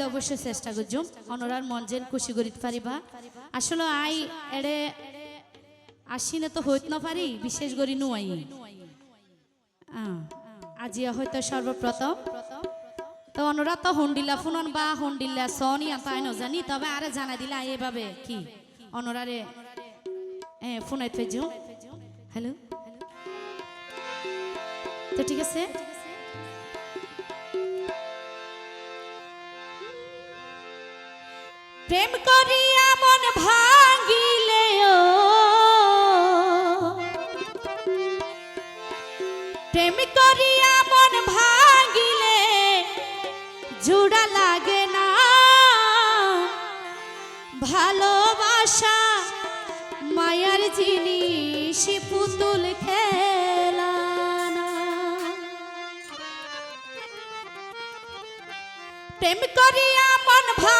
দিলে অবশ্যই চেষ্টা করছুম অনরার যেন খুশি করিতে পারিবা। আসলে আই এড়ে আসিনে তো হইত না পারি, বিশেষ করি নুয়াই। আজি হয়তো সর্বপ্রথম। তো অনরা তো হন্ডিলা ফুনন বা হন্ডিলা সনি তাই জানি, তবে আরে জানা দিলা এভাবে কি? অনরারে, এ ফোনাই ফেজু হ্যালো? তো ঠিক আছে? প্রেম করিয়া মন ভাঙিলে প্রেম করিয়া মন ভাঙিলে জুড়া লাগে না ভালোবাসা মায়ার জিনিস, পুতুল খেলা। প্রেম করিয়া মন ভাঙিলে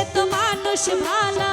সে তো মানুষ ভালা